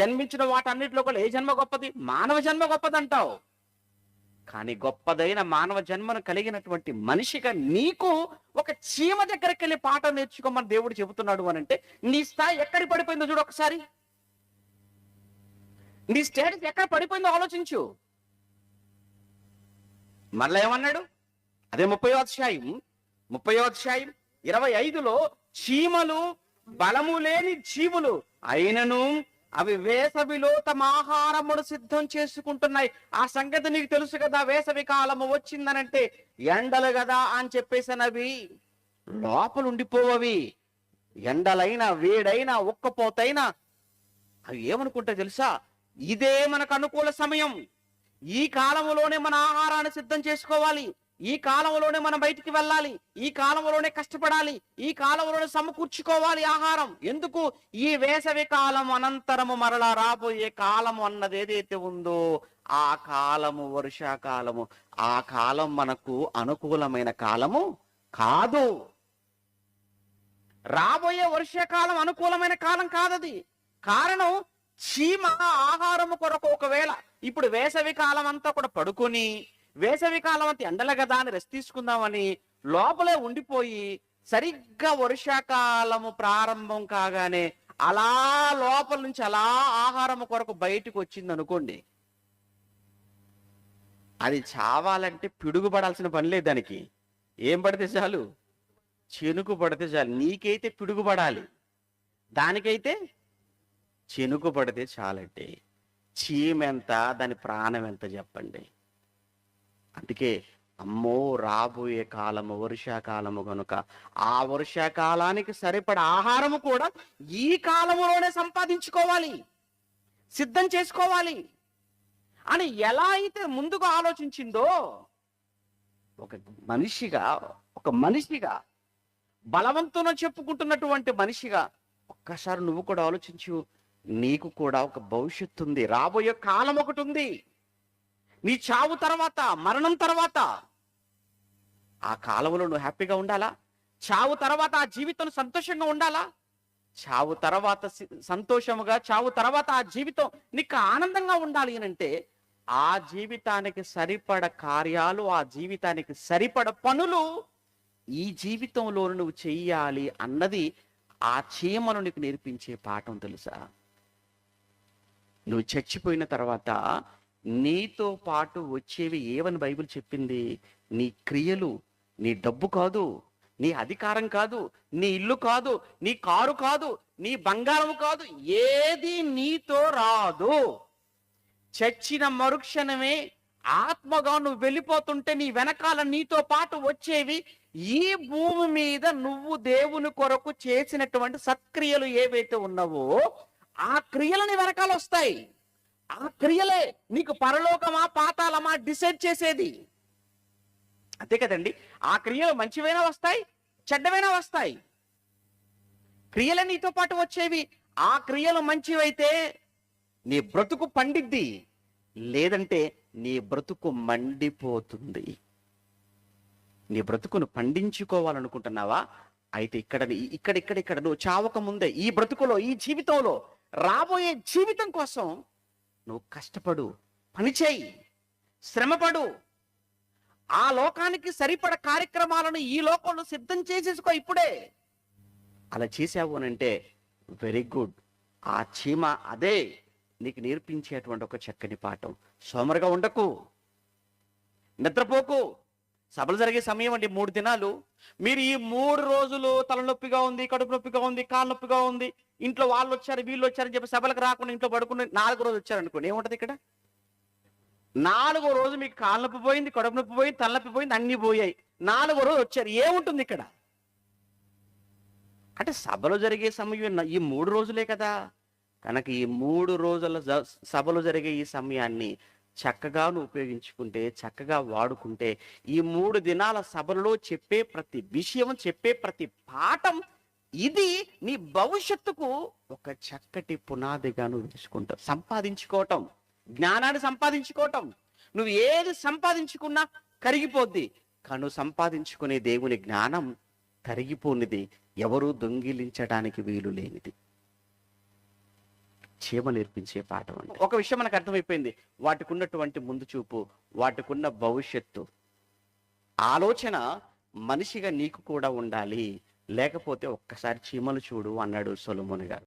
జన్మించిన వాటన్నిటిలో కూడా ఏ జన్మ గొప్పది? మానవ జన్మ గొప్పది అంటావు కానీ గొప్పదైన మానవ జన్మను కలిగినటువంటి మనిషిగా నీకు ఒక చీమ దగ్గరికి వెళ్ళి పాఠం నేర్చుకోమని దేవుడు చెబుతున్నాడు అని అంటే నీ స్థాయి ఎక్కడ పడిపోయిందో చూడు ఒకసారి. నీ స్టేటస్ ఎక్కడ పడిపోయిందో ఆలోచించు. మళ్ళా ఏమన్నాడు? అదే ముప్పై అధ్యాయం. ముప్పై అధ్యాయం ఇరవై ఐదులో చీమలు బలము లేని జీవులు అయినను అవి వేసవిలో తమ ఆహారమును సిద్ధం చేసుకుంటున్నాయి. ఆ సంగతి నీకు తెలుసు కదా వేసవి కాలము వచ్చిందనంటే ఎండలు కదా అని చెప్పేసినవి. లోపల ఉండిపోవవి. ఎండలైనా వేడైనా ఒక్కపోతైనా అవి ఏమనుకుంటా తెలుసా? ఇదే మనకు అనుకూల సమయం. ఈ కాలంలోనే మన ఆహారాన్ని సిద్ధం చేసుకోవాలి. ఈ కాలంలోనే మనం బయటికి వెళ్ళాలి ఈ కాలంలోనే కష్టపడాలి ఈ కాలంలోనే సమకూర్చుకోవాలి ఆహారం. ఎందుకు? ఈ వేసవి కాలం అనంతరము మరలా రాబోయే కాలము అన్నది ఏదైతే ఉందో ఆ కాలము వర్షాకాలము. ఆ కాలం మనకు అనుకూలమైన కాలము కాదు. రాబోయే వర్షాకాలం అనుకూలమైన కాలం కాదది. కారణం చీమ ఆహారము కొరకు ఒకవేళ. ఇప్పుడు వేసవి కాలం అంతా కూడా పడుకొని వేసవి కాలం అంత ఎండల కదా అని రెస్ట్ తీసుకుందామని లోపలే ఉండిపోయి సరిగ్గా వర్షాకాలము ప్రారంభం కాగానే అలా లోపల నుంచి అలా ఆహారం కొరకు బయటకు వచ్చింది అనుకోండి. అది చావాలంటే పిడుగుపడాల్సిన పని లేదు దానికి. ఏం పడితే చాలు? చెనుకు పడితే చాలు. నీకైతే పిడుగు పడాలి దానికైతే చెనుకు పడితే చాలంటే చీమ ఎంత దాని ప్రాణం ఎంత చెప్పండి. అందుకే అమ్మో రాబోయే కాలము వర్షాకాలము కనుక ఆ వర్షాకాలానికి సరిపడ ఆహారము కూడా ఈ కాలములోనే సంపాదించుకోవాలి సిద్ధం చేసుకోవాలి. అని ఎలా అయితే ముందుగా ఆలోచించిందో ఒక మనిషిగా ఒక మనిషిగా బలవంతున చెప్పుకుంటున్నటువంటి మనిషిగా ఒక్కసారి నువ్వు కూడా ఆలోచించు నీకు కూడా ఒక భవిష్యత్తు ఉంది రాబోయే కాలం ఒకటి ఉంది. నీ చావు తర్వాత మరణం తర్వాత. ఆ కాలంలో నువ్వు హ్యాపీగా ఉండాలా? చావు తర్వాత ఆ జీవితం సంతోషంగా ఉండాలా? చావు తర్వాత సంతోషముగా చావు తర్వాత ఆ జీవితం నీకు ఆనందంగా ఉండాలి అని అంటే ఆ జీవితానికి సరిపడ కార్యాలు ఆ జీవితానికి సరిపడ పనులు ఈ జీవితంలో నువ్వు చెయ్యాలి అన్నది ఆ చీమను నీకు నేర్పించే పాఠం తెలుసా? నువ్వు చచ్చిపోయిన తర్వాత నీతో పాటు వచ్చేవి ఏవని బైబిల్ చెప్పింది? నీ క్రియలు నీ డబ్బు కాదు నీ అధికారం కాదు నీ ఇల్లు కాదు నీ కారు కాదు నీ బంగారం కాదు ఏది నీతో రాదు. చచ్చిన మరుక్షణమే ఆత్మగా నువ్వు వెళ్ళిపోతుంటే నీ వెనకాల నీతో పాటు వచ్చేవి ఈ భూమి మీద నువ్వు దేవుని కొరకు చేసినటువంటి సత్క్రియలు ఏవైతే ఉన్నావో ఆ క్రియలని వెనకాల వస్తాయి. ఆ క్రియలే నీకు పరలోకమా పాతాలమా డిసైడ్ చేసేది. అంతే కదండి. ఆ క్రియలు మంచివైనా వస్తాయి చెడ్డవైనా వస్తాయి. క్రియలే నీతో పాటు వచ్చేవి. ఆ క్రియలు మంచివైతే నీ బ్రతుకు పండిద్ది. లేదంటే నీ బ్రతుకు మండిపోతుంది. నీ బ్రతుకును పండించుకోవాలనుకుంటున్నావా? అయితే ఇక్కడ ఇక్కడ ఇక్కడ ఇక్కడ నువ్వు చావక ముందే ఈ బ్రతుకులో ఈ జీవితంలో రాబోయే జీవితం కోసం నువ్వు కష్టపడు పనిచేయి శ్రమపడు. ఆ లోకానికి సరిపడ కార్యక్రమాలను ఈ లోకంలో సిద్ధం చేసేసుకో ఇప్పుడే. అలా చేసావు అని అంటే వెరీ గుడ్. ఆ చీమ అదే. నీకు నేర్పించేటువంటి ఒక చక్కని పాఠం. సోమరుగా ఉండకు. నిద్రపోకు. సభలు జరిగే సమయం అండి మూడు దినాలు. మీరు ఈ మూడు రోజులు తలనొప్పిగా ఉంది కడుపు నొప్పిగా ఉంది కాళ్ళ నొప్పిగా ఉంది ఇంట్లో వాళ్ళు వచ్చారు వీళ్ళు వచ్చారని చెప్పి సభలకు రాకుండా ఇంట్లో పడుకుని నాలుగో రోజు వచ్చారనుకోండి ఏముంటది ఇక్కడ? నాలుగో రోజు మీకు కాళ్ళ నొప్పి పోయింది కడుపు నొప్పి పోయింది తలనొప్పి పోయింది అన్ని పోయాయి. నాలుగో రోజు వచ్చారు ఏముంటుంది ఇక్కడ? అంటే సభలు జరిగే సమయం ఈ మూడు రోజులే కదా. కనుక ఈ మూడు రోజుల సభలు జరిగే ఈ సమయాన్ని చక్కగాను ఉపయోగించుకుంటే చక్కగా వాడుకుంటే ఈ మూడు దినాల సభలలో చెప్పే ప్రతి విషయం చెప్పే ప్రతి పాఠం ఇది నీ భవిష్యత్తుకు ఒక చక్కటి పునాదిగా నువ్వు వేసుకుంటావు. సంపాదించుకోవటం జ్ఞానాన్ని సంపాదించుకోవటం. నువ్వు ఏది సంపాదించుకున్నా కరిగిపోద్ది. కను సంపాదించుకునే దేవుని జ్ఞానం కరిగిపోనిది. ఎవరు దొంగిలించడానికి వీలు లేనిది. చీమ నేర్పించే పాఠం అంటే ఒక విషయం మనకు అర్థమైపోయింది. వాటికి ఉన్నటువంటి ముందు చూపు వాటికున్న భవిష్యత్తు. ఆలోచన మనిషిగా నీకు కూడా ఉండాలి. లేకపోతే ఒక్కసారి చీమలు చూడు అన్నాడు సొలొమోన్ గారు.